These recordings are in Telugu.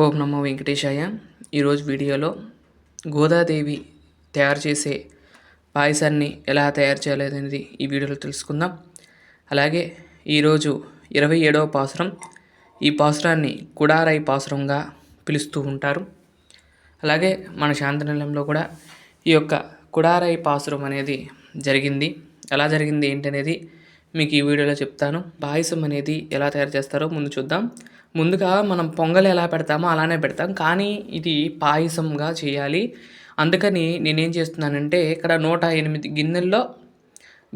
ఓం నమో వెంకటేశాయ. ఈరోజు వీడియోలో గోదాదేవి తయారు చేసే పాయసాన్ని ఎలా తయారు చేయాలనేది ఈ వీడియోలో తెలుసుకుందాం. అలాగే ఈరోజు ఇరవై ఏడవ పాసురం. ఈ పాసురాన్ని కుడారై పాసురంగా పిలుస్తూ ఉంటారు. అలాగే మన శాంతనిలయంలో కూడా ఈ యొక్క కుడారై పాసురం అనేది జరిగింది. ఎలా జరిగింది ఏంటనేది మీకు ఈ వీడియోలో చెప్తాను. పాయసం అనేది ఎలా తయారు చేస్తారో ముందు చూద్దాం. ముందుగా మనం పొంగల్ ఎలా పెడతామో అలానే పెడతాం. కానీ ఇది పాయసంగా చేయాలి. అందుకని నేనేం చేస్తున్నానంటే ఇక్కడ నూట ఎనిమిది గిన్నెల్లో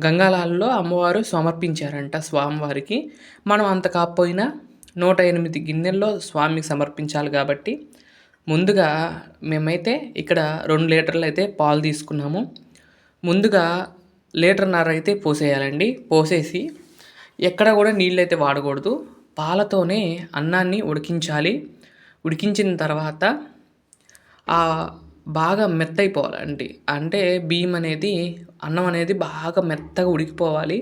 గంగాలాల్లో అమ్మవారు సమర్పించారంట స్వామివారికి. మనం అంత కాకపోయినా నూట ఎనిమిది గిన్నెల్లో స్వామికి సమర్పించాలి కాబట్టి ముందుగా మేమైతే ఇక్కడ రెండు లీటర్లు అయితే పాలు తీసుకున్నాము. ముందుగా లీటర్న్నర అయితే పోసేయాలండి. పోసేసి ఎక్కడ కూడా నీళ్ళు అయితే వాడకూడదు. పాలతోనే అన్నాన్ని ఉడికించాలి. ఉడికించిన తర్వాత బాగా మెత్తైపోవాలండి. అంటే బియ్యం అనేది అన్నం అనేది బాగా మెత్తగా ఉడికిపోవాలి.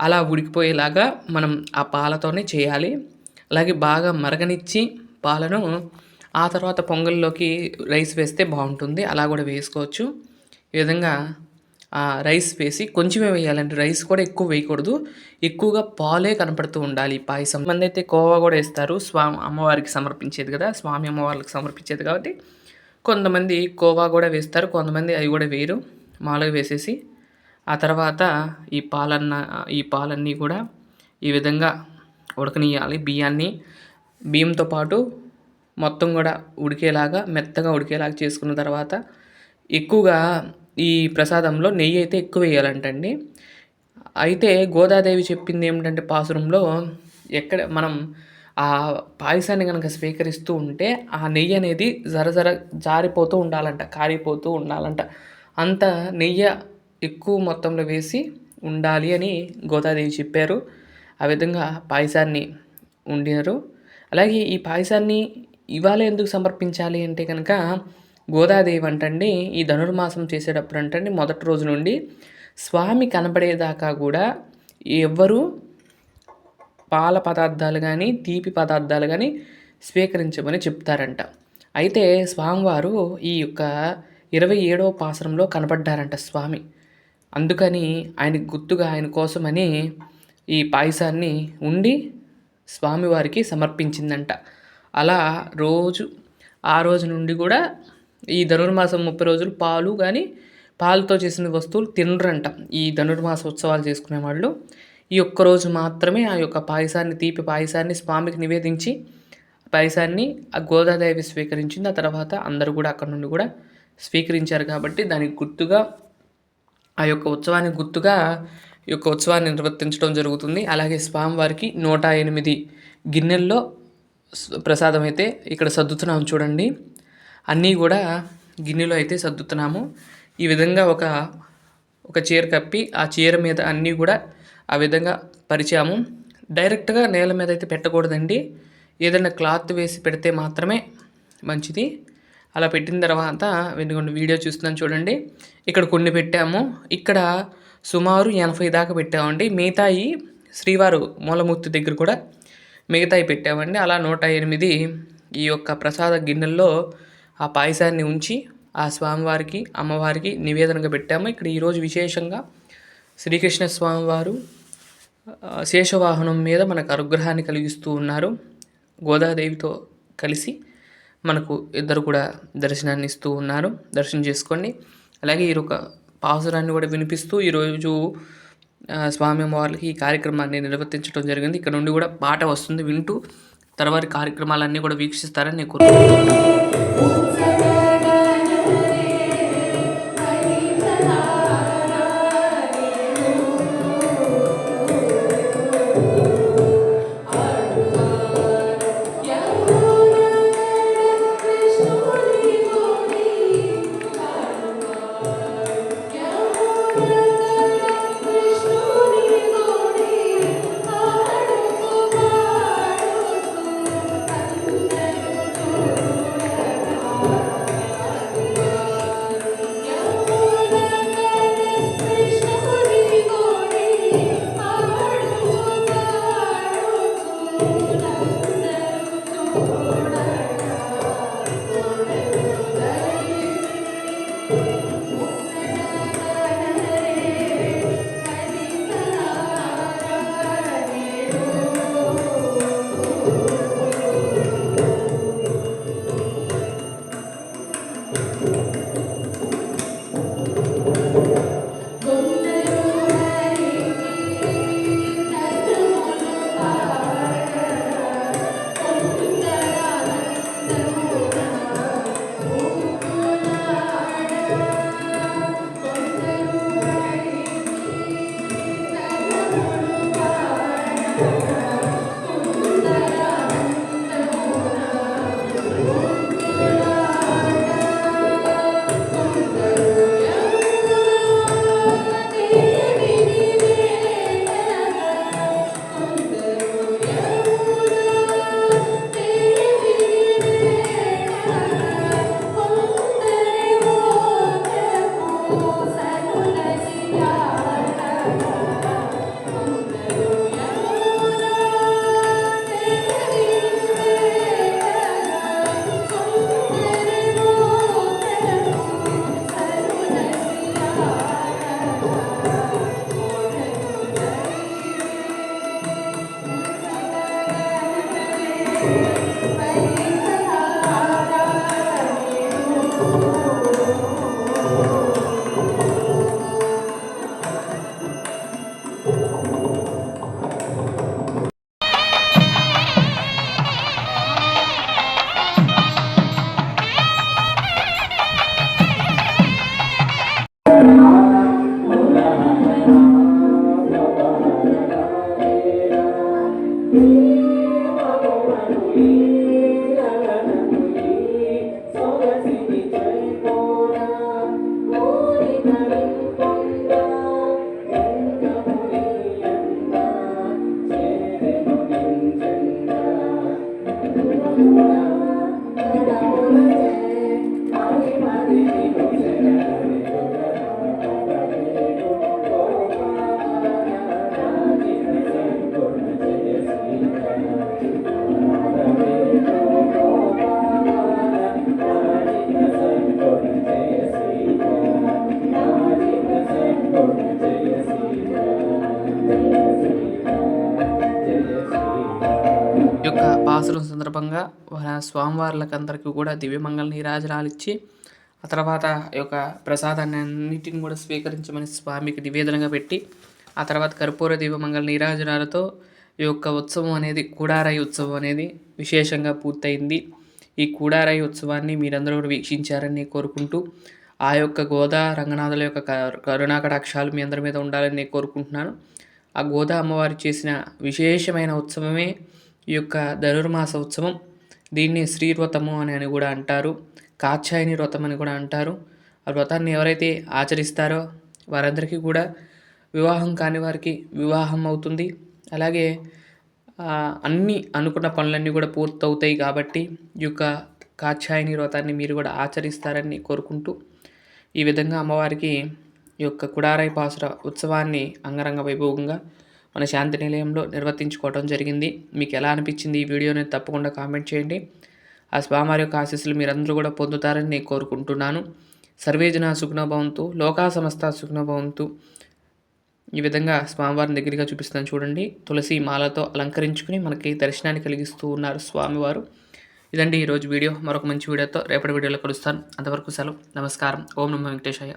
అలా ఉడికిపోయేలాగా మనం ఆ పాలతోనే చేయాలి. అలాగే బాగా మరగనిచ్చి పాలను ఆ తర్వాత పొంగల్లోకి రైస్ వేస్తే బాగుంటుంది. అలా కూడా వేసుకోవచ్చు. ఈ విధంగా రైస్ వేసి కొంచెమే వేయాలంటే రైస్ కూడా ఎక్కువ వేయకూడదు. ఎక్కువగా పాలే కనపడుతూ ఉండాలి పాయసం. మంది అయితే కోవా కూడా వేస్తారు. స్వామి అమ్మవారికి సమర్పించేది కదా స్వామి అమ్మవారికి సమర్పించేది కాబట్టి కొంతమంది కోవా కూడా వేస్తారు కొంతమంది అవి కూడా వేయరు. మాలగా వేసేసి ఆ తర్వాత ఈ పాలన్న ఈ పాలన్నీ కూడా ఈ విధంగా ఉడకనియాలి బియ్యాన్ని బియ్యంతో పాటు మొత్తం కూడా ఉడికేలాగా మెత్తగా ఉడికేలాగా చేసుకున్న తర్వాత ఎక్కువగా ఈ ప్రసాదంలో నెయ్యి అయితే ఎక్కువ వేయాలంటండి. అయితే గోదాదేవి చెప్పింది ఏమిటంటే పాసురంలో ఎక్కడ మనం ఆ పాయసాన్ని కనుక స్వీకరిస్తూ ఉంటే ఆ నెయ్యి అనేది జర జర జారిపోతూ ఉండాలంట కారిపోతూ ఉండాలంట. అంత నెయ్యి ఎక్కువ మొత్తంలో వేసి ఉండాలి అని గోదాదేవి చెప్పారు. ఆ విధంగా పాయసాన్ని వండినారు అలాగే ఈ పాయసాన్ని ఇవాళ ఎందుకు సమర్పించాలి అంటే కనుక గోదాదేవి అంటండి ఈ ధనుర్మాసం చేసేటప్పుడు అంటండి మొదటి రోజు నుండి స్వామి కనపడేదాకా కూడా ఎవ్వరూ పాల పదార్థాలు కానీ తీపి పదార్థాలు కానీ స్వీకరించమని చెప్తారంట. అయితే స్వామివారు ఈ యొక్క ఇరవై ఏడవ పాసరంలో కనపడ్డారంట స్వామి. అందుకని ఆయన గుర్తుగా ఆయన కోసమని ఈ పాయసాన్ని ఉండి స్వామివారికి సమర్పించిందంట. అలా రోజు ఆ రోజు నుండి కూడా ఈ ధనుర్మాసం ముప్పై రోజులు పాలు కానీ పాలతో చేసిన వస్తువులు తినరంట. ఈ ధనుర్మాస ఉత్సవాలు చేసుకునే వాళ్ళు. ఈ ఒక్క రోజు మాత్రమే ఆ యొక్క పాయసాన్ని తీపి పాయసాన్ని స్వామికి నివేదించి పాయసాన్ని ఆ గోదాదేవి స్వీకరించింది. ఆ తర్వాత అందరూ కూడా అక్కడ నుండి కూడా స్వీకరించారు కాబట్టి దానికి గుర్తుగా ఆ యొక్క ఉత్సవానికి గుర్తుగా ఈ యొక్క ఉత్సవాన్ని నిర్వర్తించడం జరుగుతుంది. అలాగే స్వామివారికి నూట ఎనిమిది గిన్నెల్లో ప్రసాదం అయితే ఇక్కడ సర్దుతున్నాం చూడండి. అన్నీ కూడా గిన్నెలో అయితే సర్దుతున్నాము. ఈ విధంగా ఒక ఒక చీర కప్పి ఆ చీర మీద అన్నీ కూడా ఆ విధంగా పరిచాము. డైరెక్ట్గా నేల మీద అయితే పెట్టకూడదండి. ఏదైనా క్లాత్ వేసి పెడితే మాత్రమే మంచిది. అలా పెట్టిన తర్వాత వెనుకొండ వీడియో చూస్తున్నాను చూడండి. ఇక్కడ కొన్ని పెట్టాము. ఇక్కడ సుమారు ఎనభై దాకా పెట్టామండి. మిగతాయి శ్రీవారు మూలమూర్తి దగ్గర కూడా మిగతాయి పెట్టామండి. అలా నూట ఎనిమిది ఈ యొక్క ప్రసాద గిన్నెల్లో ఆ పాయసాన్ని ఉంచి ఆ స్వామివారికి అమ్మవారికి నివేదనగా పెట్టాము. ఇక్కడ ఈరోజు విశేషంగా శ్రీకృష్ణ స్వామివారు శేషవాహనం మీద మనకు అనుగ్రహాన్ని కలిగిస్తూ ఉన్నారు. గోదాదేవితో కలిసి మనకు ఇద్దరు కూడా దర్శనాన్ని ఇస్తూ ఉన్నారు. దర్శనం చేసుకోండి. అలాగే ఈ ఒక పాసురాన్ని కూడా వినిపిస్తూ ఈరోజు స్వామి అమ్మవారికి ఈ కార్యక్రమాన్ని నిర్వర్తించడం జరిగింది. ఇక్కడ నుండి కూడా పాట వస్తుంది. వింటూ తర్వాత కార్యక్రమాలన్నీ కూడా వీక్షిస్తారని నేను కోరుకుంటున్నాను. సందర్భంగా స్వామివార్లకు అందరికీ కూడా దివ్యమంగళ నీరాజనాలు ఇచ్చి ఆ తర్వాత ఈ యొక్క ప్రసాదాన్ని అన్నిటిని కూడా స్వీకరించమని స్వామికి నివేదనగా పెట్టి ఆ తర్వాత కర్పూర దీపమంగళ నీరాజనాలతో ఈ యొక్క ఉత్సవం అనేది కూడారాయి ఉత్సవం అనేది విశేషంగా పూర్తయింది. ఈ కూడారాయి ఉత్సవాన్ని మీరందరూ కూడా వీక్షించారని కోరుకుంటూ ఆ యొక్క గోదా రంగనాథుల యొక్క క- కరుణా కటాక్షాలు మీ అందరి మీద ఉండాలని నేను కోరుకుంటున్నాను. ఆ గోదా అమ్మవారు చేసిన విశేషమైన ఉత్సవమే ఈ యొక్క ధనుర్మాస ఉత్సవం దీన్ని శ్రీవ్రతము అని అని కూడా అంటారు కాత్యాయని వ్రతం అని కూడా అంటారు. ఆ వ్రతాన్ని ఎవరైతే ఆచరిస్తారో వారందరికీ కూడా వివాహం కాని వారికి వివాహం అవుతుంది. అలాగే అన్ని అనుకున్న పనులన్నీ కూడా పూర్తవుతాయి కాబట్టి ఈ యొక్క కాత్యాయని వ్రతాన్ని మీరు కూడా ఆచరిస్తారని కోరుకుంటూ ఈ విధంగా అమ్మవారికి ఈ యొక్క కుడారాయి పాసుర ఉత్సవాన్ని అంగరంగ వైభవంగా మన శాంతి నిలయంలో నిర్వర్తించుకోవడం జరిగింది. మీకు ఎలా అనిపించింది ఈ వీడియోని తప్పకుండా కామెంట్ చేయండి. ఆ స్వామివారి యొక్క ఆశీస్సులు మీరందరూ కూడా పొందుతారని నేను కోరుకుంటున్నాను. సర్వేజన సుఖనభవంతు లోకా సమస్త సుఖనభవంతు ఈ విధంగా స్వామివారిని దగ్గరగా చూపిస్తాను చూడండి. తులసి మాలతో అలంకరించుకుని మనకి దర్శనాన్ని కలిగిస్తూ ఉన్నారు స్వామివారు. ఇదండి ఈరోజు వీడియో. మరొక మంచి వీడియోతో రేపటి వీడియోలో కలుస్తాను. అంతవరకు సెలవు. నమస్కారం. ఓం నమ వెంకటేశాయ.